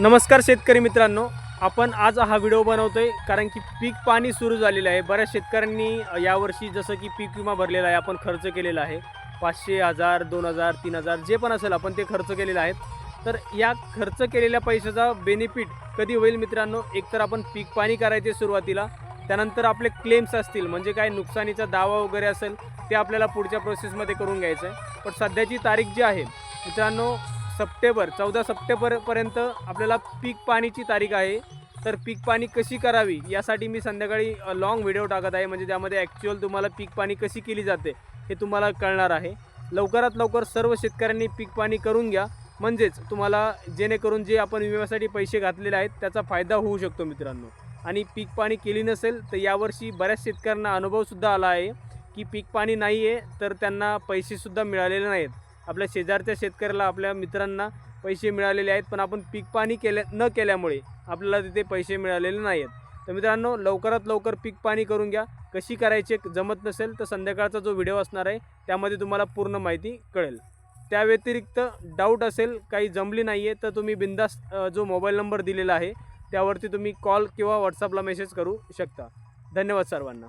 नमस्कार शेतकरी मित्रांनो आपण आज हा व्हिडिओ बनवतो आहे कारण की पीक पाणी सुरू झालेलं आहे. बऱ्याच शेतकऱ्यांनी यावर्षी जसं की पीक विमा भरलेला आहे आपण खर्च केलेला आहे. पाचशे हजार दोन हजार तीन हजार जे पण असेल आपण ते खर्च केलेले आहेत. तर या खर्च केलेल्या पैशाचा बेनिफिट कधी होईल मित्रांनो? एकतर आपण पीक पाणी करायचे सुरुवातीला त्यानंतर आपले क्लेम्स असतील म्हणजे काय नुकसानीचा दावा वगैरे असेल ते आपल्याला पुढच्या प्रोसेसमध्ये करून घ्यायचं आहे. पण सध्याची तारीख जी आहे मित्रांनो सप्टेंबर चौदा सप्टेंबरपर्यंत आपल्याला पीक पाणीची तारीख आहे. तर पीक पाणी कशी करावी यासाठी मी संध्याकाळी लॉंग व्हिडिओ टाकत आहे. म्हणजे त्यामध्ये ॲक्च्युअल तुम्हाला पीक पाणी कशी केली जाते हे तुम्हाला कळणार आहे. लवकरात लवकर सर्व शेतकऱ्यांनी पीक पाणी करून घ्या. म्हणजेच तुम्हाला जेणेकरून जे आपण विम्यासाठी पैसे घातलेले आहेत त्याचा फायदा होऊ शकतो मित्रांनो. आणि पीक पाणी केली नसेल तर यावर्षी बऱ्याच शेतकऱ्यांना अनुभवसुद्धा आला आहे की पीक पाणी नाही आहे तर त्यांना पैसेसुद्धा मिळालेले नाहीत. आपल्या शेजारच्या शेतकऱ्याला आपल्या मित्रांना पैसे मिळालेले आहेत पण आपण पीक पाणी केल्या न केल्यामुळे आपल्याला तिथे पैसे मिळालेले नाही आहेत तर मित्रांनो लवकरात लवकर पीक पाणी करून घ्या. कशी करायची जमत नसेल तर संध्याकाळचा जो व्हिडिओ असणार आहे त्यामध्ये तुम्हाला पूर्ण माहिती कळेल. त्या व्यतिरिक्त डाऊट असेल काही जमली नाही आहे तर तुम्ही बिंदास जो मोबाईल नंबर दिलेला आहे त्यावरती तुम्ही कॉल किंवा व्हॉट्सअपला मेसेज करू शकता. धन्यवाद सर्वांना.